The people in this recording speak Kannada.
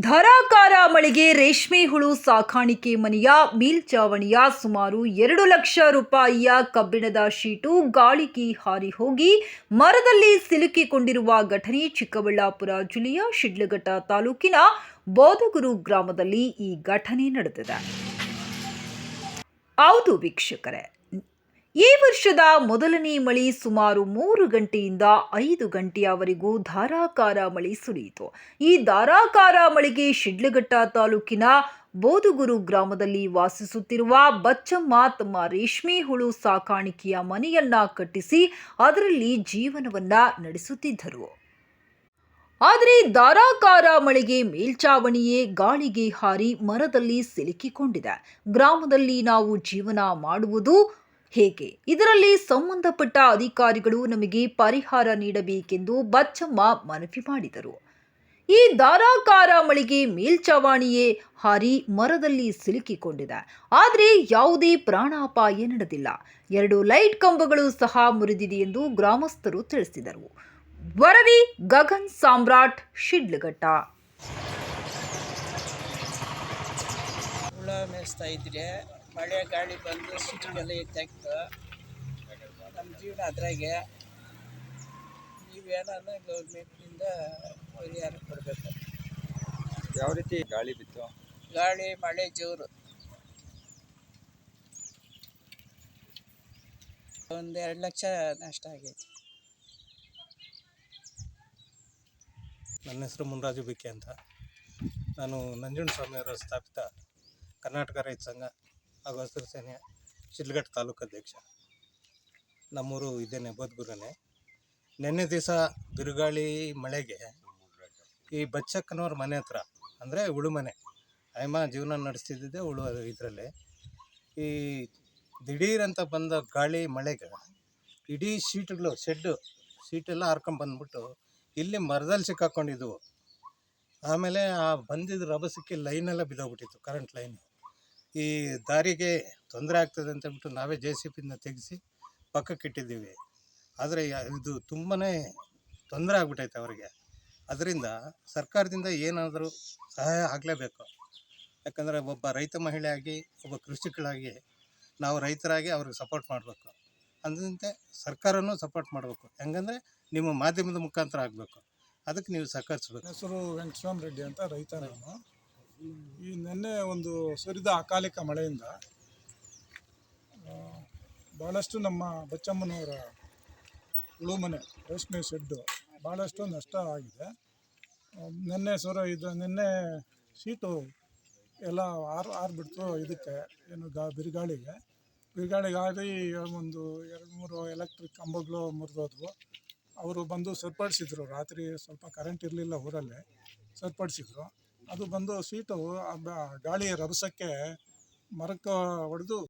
ಧಾರಾಕಾರ ಮಳೆಗೆ ರೇಷ್ಮೆ ಹುಳು ಸಾಕಾಣಿಕೆ ಮನೆಯ ಮೇಲ್ಚಾವಣಿಯ ಸುಮಾರು ಎರಡು ಲಕ್ಷ ರೂಪಾಯಿಯ ಕಬ್ಬಿಣದ ಶೀಟು ಗಾಳಿಗೆ ಹಾರಿ ಹೋಗಿ ಮರದಲ್ಲಿ ಸಿಲುಕಿಕೊಂಡಿರುವ ಘಟನೆ ಚಿಕ್ಕಬಳ್ಳಾಪುರ ಜಿಲ್ಲೆಯ ಶಿಡ್ಲಘಟ್ಟ ತಾಲೂಕಿನ ಬೋಧಗುರು ಗ್ರಾಮದಲ್ಲಿ ಈ ಘಟನೆ ನಡೆದಿದೆ. ಹೌದು ವೀಕ್ಷಕರೇ ಈ ವರ್ಷದ ಮೊದಲನೇ ಮಳೆ ಸುಮಾರು ಮೂರು ಗಂಟೆಯಿಂದ ಐದು ಗಂಟೆಯವರೆಗೂ ಧಾರಾಕಾರ ಮಳೆ ಸುರಿಯಿತು. ಈ ಧಾರಾಕಾರ ಮಳೆಗೆ ಶಿಡ್ಲಘಟ್ಟ ತಾಲೂಕಿನ ಬೋದುಗುರು ಗ್ರಾಮದಲ್ಲಿ ವಾಸಿಸುತ್ತಿರುವ ಬಚ್ಚಮ್ಮ ತಮ್ಮ ರೇಷ್ಮೆ ಹುಳು ಸಾಕಾಣಿಕೆಯ ಮನೆಯನ್ನ ಕಟ್ಟಿಸಿ ಅದರಲ್ಲಿ ಜೀವನವನ್ನ ನಡೆಸುತ್ತಿದ್ದರು. ಆದರೆ ಧಾರಾಕಾರ ಮಳೆಗೆ ಮೇಲ್ಚಾವಣಿಯೇ ಗಾಳಿಗೆ ಹಾರಿ ಮರದಲ್ಲಿ ಸಿಲುಕಿಕೊಂಡಿದೆ. ಗ್ರಾಮದಲ್ಲಿ ನಾವು ಜೀವನ ಮಾಡುವುದು ಹೇಗೆ? ಇದರಲ್ಲಿ ಸಂಬಂಧಪಟ್ಟ ಅಧಿಕಾರಿಗಳು ನಮಗೆ ಪರಿಹಾರ ನೀಡಬೇಕೆಂದು ಬಚ್ಚಮ್ಮ ಮನವಿ ಮಾಡಿದರು. ಈ ಧಾರಾಕಾರ ಮಳಿಗೆ ಮೇಲ್ಚಾವಣಿಯೇ ಹಾರಿ ಮರದಲ್ಲಿ ಸಿಲುಕಿಕೊಂಡಿದೆ. ಆದರೆ ಯಾವುದೇ ಪ್ರಾಣಾಪಾಯ ನಡೆದಿಲ್ಲ. ಎರಡು ಲೈಟ್ ಕಂಬಗಳು ಸಹ ಮುರಿದಿದೆ ಎಂದು ಗ್ರಾಮಸ್ಥರು ತಿಳಿಸಿದರು. ವರದಿ ಗಗನ್ ಸಾಮ್ರಾಟ್, ಶಿಡ್ಲಘಟ್ಟ. ಮೇಯಿಸ್ತಾ ಇದ್ರೆ ಮಳೆ ಗಾಳಿ ಬಂದು ಸುಟ್ಟಿಗೆಲ್ಲ ಎತ್ತಾಕ್ತು ನಮ್ಮ ಜೀವನ ಅದ್ರಾಗೆ. ನೀವೇನನ್ನ ಗೌರ್ಮೆಂಟ್ನಿಂದ ಪರಿಹಾರ ಕೊಡಬೇಕು. ಯಾವ ರೀತಿ ಗಾಳಿ ಬಿತ್ತು? ಗಾಳಿ ಮಳೆ ಜೋರು. ಒಂದು ಎರಡು ಲಕ್ಷ ನಷ್ಟ ಆಗೈತೆ. ನನ್ನ ಹೆಸರು ಮುನ್ರಾಜು ಬಿಕೆ ಅಂತ. ನಾನು ನಂಜುಂಡ ಸ್ವಾಮಿಯವರ ಸ್ಥಾಪಿತ ಕರ್ನಾಟಕ ರೈತ ಸಂಘ. ಹಾಗೂ ಹಸಿರು ಸೇನೆಯ ಶಿಡ್ಲಘಟ್ಟ ತಾಲೂಕು ಅಧ್ಯಕ್ಷ. ನಮ್ಮೂರು ಇದೇನೆ ಬೋದ್ಗುರನೇ. ನಿನ್ನೆ ದಿವಸ ಬಿರುಗಾಳಿ ಮಳೆಗೆ ಈ ಬಚ್ಚಕ್ಕನವ್ರ ಮನೆ ಹತ್ರ, ಅಂದರೆ ಉಳುಮನೆ ಅಯ್ಯಮ್ಮ ಜೀವನ ನಡೆಸ್ತಿದ್ದಿದ್ದೆ ಉಳು ಇದರಲ್ಲಿ. ಈ ದಿಢೀರಂತ ಬಂದ ಗಾಳಿ ಮಳೆಗೆ ಇಡೀ ಶೀಟ್ಗಳು, ಶೆಡ್ಡು, ಶೀಟೆಲ್ಲ ಹಾರ್ಕೊಂಡ್ ಬಂದ್ಬಿಟ್ಟು ಇಲ್ಲಿ ಮರದಲ್ಲಿ ಸಿಕ್ಕಾಕೊಂಡಿದ್ವು. ಆಮೇಲೆ ಆ ಬಂದಿದ್ದ ರಭಸಕ್ಕೆ ಲೈನೆಲ್ಲ ಬಿದ್ದೋಗ್ಬಿಟ್ಟಿತ್ತು ಕರೆಂಟ್ ಲೈನ್ ಈ ದಾರಿಗೆ ತೊಂದರೆ ಆಗ್ತದೆ ಅಂತ ಹೇಳ್ಬಿಟ್ಟು ನಾವೇ ಜೆ ಸಿ ಪಿನ ತೆಗೆಸಿ ಪಕ್ಕಕ್ಕೆ ಇಟ್ಟಿದ್ದೀವಿ. ಆದರೆ ಇದು ತುಂಬಾ ತೊಂದರೆ ಆಗ್ಬಿಟ್ಟೈತೆ ಅವರಿಗೆ. ಅದರಿಂದ ಸರ್ಕಾರದಿಂದ ಏನಾದರೂ ಸಹಾಯ ಆಗಲೇಬೇಕು. ಯಾಕಂದರೆ ಒಬ್ಬ ರೈತ ಮಹಿಳೆಯಾಗಿ ಒಬ್ಬ ಕೃಷಿಕಳಾಗಿ ನಾವು ರೈತರಾಗಿ ಅವ್ರಿಗೆ ಸಪೋರ್ಟ್ ಮಾಡಬೇಕು. ಅಂದಂತೆ ಸರ್ಕಾರನೂ ಸಪೋರ್ಟ್ ಮಾಡಬೇಕು. ಹೆಂಗಂದರೆ ನಿಮ್ಮ ಮಾಧ್ಯಮದ ಮುಖಾಂತರ ಆಗಬೇಕು. ಅದಕ್ಕೆ ನೀವು ಸಹಕರಿಸ್ಬೇಕು. ಹೆಸರು ವೆಂಕಟರಾಮ್ ರೆಡ್ಡಿ ಅಂತ ರೈತ ನಾನು. ಈ ನಿನ್ನೆ ಒಂದು ಸುರಿದ ಅಕಾಲಿಕ ಮಳೆಯಿಂದ ಭಾಳಷ್ಟು ನಮ್ಮ ಬಚ್ಚಮ್ಮನವರ ಉಳುಮನೆ, ರೇಷ್ಮೆ ಶೆಡ್ಡು ಭಾಳಷ್ಟು ನಷ್ಟ ಆಗಿದೆ. ನಿನ್ನೆ ಸುರ ಇದು, ನಿನ್ನೆ ಶೀಟು ಎಲ್ಲ ಆರು ಆರ್ಬಿಡ್ತು ಇದಕ್ಕೆ, ಏನು ಗಾ, ಬಿರುಗಾಳಿಗೆ. ಬಿರುಗಾಳಿಗಾಗಿ ಒಂದು, ಎರಡು ಮೂರು ಎಲೆಕ್ಟ್ರಿಕ್ ಕಂಬಗಳು ಮುರಿದೋದ್ವು. ಅವರು ಬಂದು ಸರಿಪಡಿಸಿದ್ರು, ರಾತ್ರಿ ಸ್ವಲ್ಪ ಕರೆಂಟ್ ಇರಲಿಲ್ಲ ಊರಲ್ಲಿ, ಸರಿಪಡಿಸಿದ್ರು. ಅದು ಬಂದು ಸೀಟು ಗಾಳಿ ರಭಸಕ್ಕೆ ಮರಕ್ಕೆ ಹೊಡೆದು